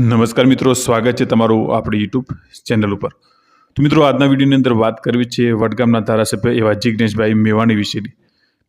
નમસ્કાર મિત્રો, સ્વાગત છે તમારું આપણી યુટ્યુબ ચેનલ ઉપર. તો મિત્રો, આજના વિડીયોની અંદર વાત કરવી છે વડગામના ધારાસભ્ય એવા જિજ્ઞેશભાઈ મેવાણી વિશેની.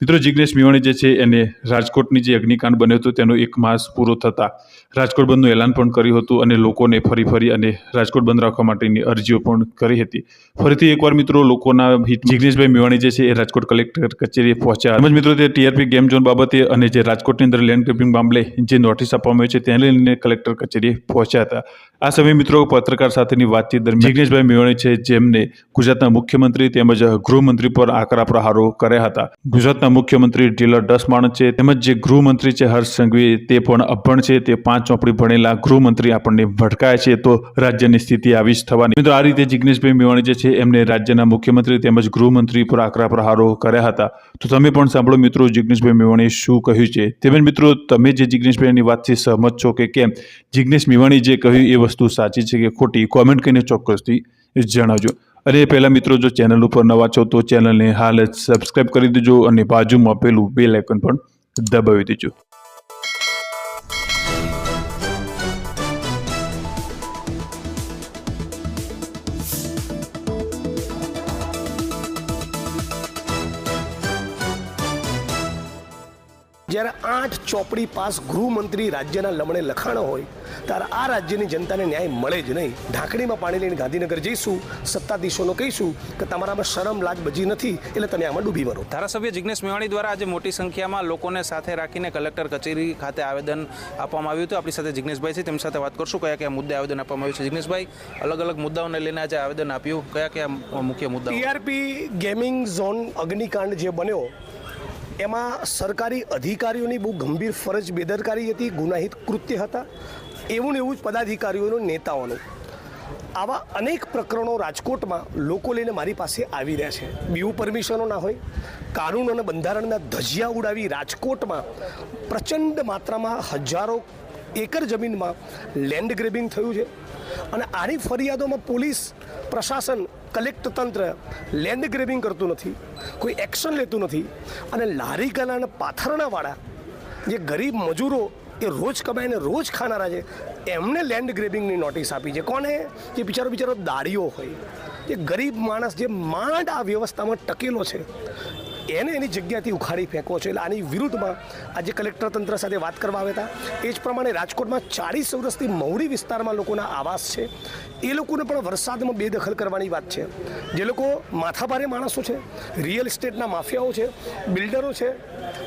મિત્રો જિજ્ઞેશ મેવાણી જે છે, એને રાજકોટની જે અગ્નિકાંડ બન્યો હતો, તેનો એક માસ પૂરો થતાં રાજકોટ બંધનું એલાન પણ કર્યું હતું અને લોકોને ફરી ફરી અને રાજકોટ બંધ રાખવા માટેની અરજીઓ પણ કરી હતી. ફરીથી એકવાર મિત્રો લોકોના હિત મેવાણી જે છે, એ રાજકોટ કલેક્ટર કચેરીએ પહોંચ્યા તેમજ મિત્રો તે ટીઆરપી ગેમ ઝોન બાબતે અને જે રાજકોટની અંદર લેન્ડ ગ્રેપિંગ મામલે જે નોટિસ આપવામાં આવી છે, તેને લઈને કલેક્ટર કચેરીએ પહોંચ્યા હતા. આ સમયે મિત્રો પત્રકાર સાથેની વાતચીત દરમિયાન જિજ્ઞેશભાઈ મેવાણી છે, જેમને ગુજરાતના મુખ્યમંત્રી તેમજ ગૃહમંત્રી પર આકરા પ્રહારો કર્યા હતા. ગુજરાતના મુખ્યમંત્રી ઢીલર ડસમાણ છે તેમજ જે ગૃહમંત્રી છે હર્ષ સંઘવી તે પણ અભણ છે. તે પાંચ ચોપડી ભણેલા ગૃહમંત્રી આપણને ભટકાય છે તો રાજ્યની સ્થિતિ આવી જ થવાની. મિત્રો, આ રીતે જિજ્ઞેશભાઈ મેવાણી જે છે એમને રાજ્યના મુખ્યમંત્રી તેમજ ગૃહમંત્રી પર આકરા પ્રહારો કર્યા હતા. તો તમે પણ સાંભળો મિત્રો જિજ્ઞેશભાઈ મેવાણીએ શું કહ્યું છે? તેમજ મિત્રો, તમે જે જિજ્ઞેશભાઈની વાતથી સહમત છો કે કેમ? જિજ્ઞેશ મેવાણી જે કહ્યું એ વસ્તુ સાચી છે કે ખોટી. કોમેન્ટ કરીને ચોક્કસથી જણાવજો. અને એ પહેલાં મિત્રો, જો ચેનલ ઉપર નવા છો તો ચેનલને હાલ જ સબસ્ક્રાઈબ કરી દેજો અને બાજુમાં આપેલું બેલ આઇકન પણ દબાવી દેજો. જ્યારે આઠ ચોપડી પાસ ગૃહમંત્રી રાજ્યના લમણે લખાણો હોય ત્યારે આ રાજ્યની જનતાને ન્યાય મળે જ નહીં. ઢાંકણીમાં પાણી લઈને ગાંધીનગર જઈશું સત્તાધીશોનો કહીશું કે તમારામાં શરમ લાજ બજી નથી એટલે તમે આમાં ડૂબી મરો. ધારાસભ્ય જિજ્ઞેશ મેવાણી દ્વારા આજે મોટી સંખ્યામાં લોકોને સાથે રાખીને કલેક્ટર કચેરી ખાતે આવેદન આપવામાં આવ્યું હતું. આપણી સાથે જિજ્ઞેશભાઈ છે તેમની સાથે વાત કરશું. કયા કયા મુદ્દે આવેદન આપવામાં આવ્યું છે? જિજ્ઞેશભાઈ અલગ અલગ મુદ્દાઓને લઈને આજે આવેદન આપ્યું. કયા કયા મુખ્ય મુદ્દા ટીઆરપી ગેમિંગ ઝોન અગ્નિકાંડ જે બન્યો એમાં સરકારી અધિકારીઓની બહુ ગંભીર ફરજ બેદરકારી હતી ગુનાહિત કૃત્ય હતા. એવું ને એવું જ પદાધિકારીઓનું, નેતાઓનું. આવા અનેક પ્રકરણો રાજકોટમાં લોકો લઈને મારી પાસે આવી રહ્યા છે. બીયુ પરમિશનો ના હોય, કાનૂન અને બંધારણના ધજિયા ઉડાવી રાજકોટમાં પ્રચંડ માત્રામાં હજારો એકર જમીનમાં લેન્ડ ગ્રેબિંગ થયું છે. અને આની ફરિયાદોમાં પોલીસ, પ્રશાસન કલેક્ટ તંત્ર લેન્ડ ગ્રેબિંગ કરતું નથી, કોઈ એક્શન લેતું નથી. અને લારી ગલા પાથરણાવાળા જે ગરીબ મજૂરો એ રોજ કમાઈને રોજ ખાનારા છે. એમને લેન્ડ ગ્રેબિંગની નોટિસ આપી છે. કોને? જે બિચારો બિચારો દાડીઓ હોય. જે ગરીબ માણસ જે માંડ આ વ્યવસ્થામાં ટકેલો છે. એને એની જગ્યાથી ઉખાડી ફેંકો છે. એટલે આની વિરુદ્ધમાં આજે કલેક્ટર તંત્ર સાથે વાત કરવા આવ્યા હતા. એ જ પ્રમાણે રાજકોટમાં ચાળીસ વર્ષથી મહુડી વિસ્તારમાં લોકોના આવાસ છે. એ લોકોને પણ વરસાદમાં બેદખલ કરવાની વાત છે. જે લોકો માથાભારે માણસો છે, રિયલ એસ્ટેટના માફિયાઓ છે, બિલ્ડરો છે,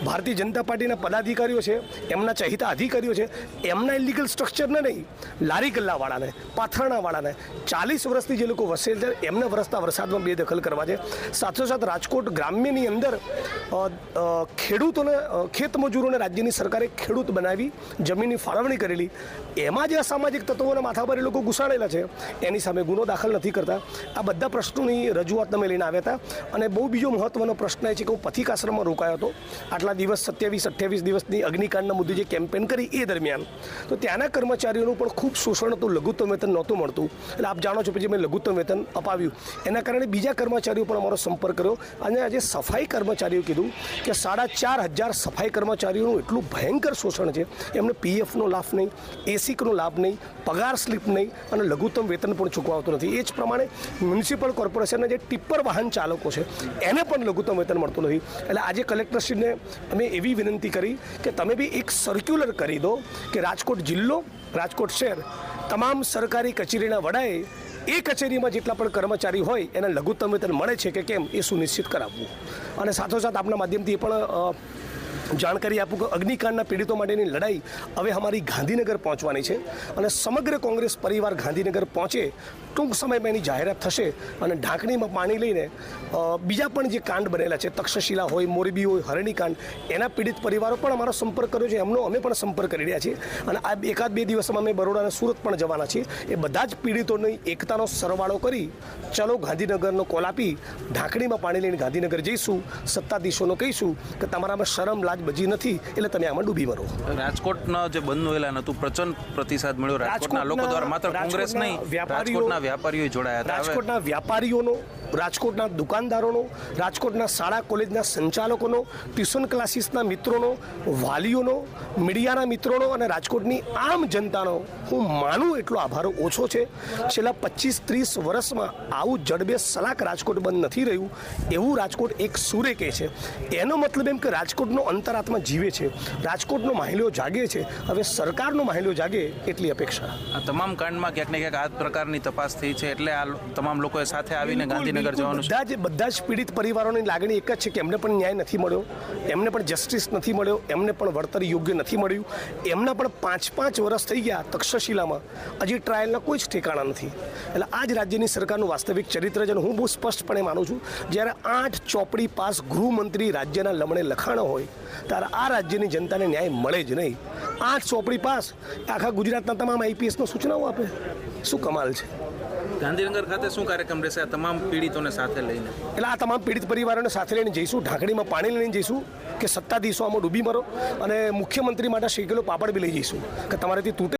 ભારતીય જનતા પાર્ટીના પદાધિકારીઓ છે, એમના ચહિતા અધિકારીઓ છે, એમના ઇલિગલ સ્ટ્રક્ચરને નહીં, લારી ગલ્લાવાળાને, પાથરણાવાળાને ચાલીસ વર્ષથી જે લોકો વસેલ છે, એમને વરસતા વરસાદમાં બેદખલ કરવા છે. સાથોસાથ રાજકોટ ગ્રામ્યની અંદર અ, અ, ખેડૂતોને ખેતમજૂરોને ખેત મજૂરોને રાજ્યની સરકારે ખેડૂત બનાવી જમીનની ફાળવણી કરેલી. એમાં જે અસામાજિક તત્વોના માથા પર એ લોકો ઘૂસાડેલા છે એની સામે ગુનો દાખલ નથી કરતા. આ બધા પ્રશ્નોની રજૂઆત તમે લઈને આવ્યા હતા. અને બહુ બીજો મહત્વનો પ્રશ્ન એ છે કે હું પથિક આશ્રમમાં રોકાયો હતો. આટલા દિવસ સત્યાવીસ અઠ્યાવીસ દિવસની અગ્નિકાંડના મુદ્દે જે કેમ્પેન કરી એ દરમિયાન. તો ત્યાંના કર્મચારીઓનું પણ ખૂબ શોષણ હતું લઘુત્તમ વેતન નહોતું મળતું. એટલે આપ જાણો છો પછી મેં લઘુત્તમ વેતન અપાવ્યું. એના કારણે બીજા કર્મચારીઓ પણ અમારો સંપર્ક કર્યો. અને આજે સફાઈ કર્મચારીઓ કીધું કે સાડા ચાર હજાર સફાઈ કર્મચારીઓનું એટલું ભયંકર શોષણ છે. એમને પીએફનો લાભ નહીં, એસીકનો લાભ નહીં, પગાર સ્લીપ નહીં અને લઘુત્તમ વેતન પણ ચૂકવાતું નથી. એ જ પ્રમાણે મ્યુનિસિપલ કોર્પોરેશનના જે ટિપ્પર વાહન ચાલકો છે, એને પણ લઘુત્તમ વેતન મળતું નથી. એટલે આજે કલેક્ટરશ્રીને અમે એવી વિનંતી કરી કે તમે બી એક સર્ક્યુલર કરી દો કે રાજકોટ જિલ્લો, રાજકોટ શહેર, તમામ સરકારી કચેરીના વડાએ એ કચેરીમાં જેટલા પણ કર્મચારી હોય, એને લઘુત્તમ વેતન મળે છે કે કેમ, એ સુનિશ્ચિત કરાવવું. અને સાથોસાથ આપના માધ્યમથી પણ જાણકારી આપું કે અગ્નિકાંડના પીડિતો માટેની લડાઈ હવે અમારી ગાંધીનગર પહોંચવાની છે અને સમગ્ર કોંગ્રેસ પરિવાર ગાંધીનગર પહોંચે ટૂંક સમયમાં એની જાહેરાત થશે અને ઢાંકણીમાં પાણી લઈને બીજા પણ જે કાંડ બનેલા છે, તક્ષશિલા હોય, મોરબી હોય, હરણીકાંડ, એના પીડિત પરિવારો પણ અમારો સંપર્ક કર્યો છે, એમનો અમે પણ સંપર્ક કરી રહ્યા છીએ. અને આ એકાદ બે દિવસમાં અમે બરોડા અને સુરત પણ જવાના છીએ. એ બધા જ પીડિતોની એકતાનો સરવાળો કરી, ચલો ગાંધીનગરનો કોલ આપી, ઢાંકણીમાં પાણી લઈને ગાંધીનગર જઈશું, સત્તાધીશોનો કહીશું કે તમારામાં શરમ લાજ બજી નથી એટલે તમે આમાં ડૂબી મરો. રાજકોટના જે બંધનું એલાન હતું પ્રચંડ પ્રતિસાદ મળ્યો. રાજકોટના લોકો દ્વારા માત્ર કોંગ્રેસ નહીં રાજકોટના વ્યાપારીઓ જોડાયા હતા. રાજકોટના વ્યાપારીઓનો રાજકોટના દુકાનદારોનો રાજકોટના શાળા કોલેજના સંચાલકોનો ટ્યુશન ક્લાસીસના મિત્રોનો વાલીઓનો મીડિયાના મિત્રોનો અને રાજકોટની આમ જનતાનો હું માનું એટલો આભાર ઓછો છે. છેલ્લા પચીસ ત્રીસ વર્ષમાં આવું જડબે સલાક રાજકોટ બંધ નથી રહ્યું. એવું રાજકોટ એક સુરે કહે છે. એનો મતલબ એમ કે રાજકોટનો અંતરાત્મા જીવે છે રાજકોટનો માહિલ્યો જાગે છે હવે સરકારનો માહિલ્યો જાગે એટલી અપેક્ષા. આ તમામ કાંડમાં ક્યાંક ને ક્યાંક આ પ્રકારની તપાસ થઈ છે એટલે આ તમામ લોકોએ સાથે આવીને ગાંધીનગર જવાનું બધા જ બધા જ પીડિત પરિવારોની લાગણી એક જ છે કે એમને પણ ન્યાય નથી મળ્યો એમને પણ જસ્ટિસ નથી મળ્યો એમને પણ વળતર યોગ્ય નથી મળ્યું. એમના પણ પાંચ પાંચ વર્ષ થઈ ગયા તક્ષશિલામાં. હજી ટ્રાયલના કોઈ જ ઠેકાણા નથી. એટલે આ જ રાજ્યની સરકારનું વાસ્તવિક ચરિત્ર છે હું બહુ સ્પષ્ટપણે માનું છું જ્યારે આઠ ચોપડી પાસ ગૃહમંત્રી રાજ્યના લમણે લખાણો હોય ત્યારે આ રાજ્યની જનતાને ન્યાય મળે જ નહીં. આઠ ચોપડી પાસ આખા ગુજરાતના તમામ આઈપીએસનો સૂચનાઓ આપે. શું કમાલ છે? ગાંધીનગર ખાતે શું કાર્યક્રમ રહેશે? આ તમામ પીડિતોને સાથે લઈને. એટલે આ તમામ પીડિત પરિવારોને સાથે લઈને જઈશું ઢાંકણીમાં પાણી લઈને જઈશું કે સત્તાધીશો આમાં ડૂબી મરો અને મુખ્યમંત્રી માટે શેકેલો પાપડ બી લઈ જઈશું કે તમારેથી તૂટે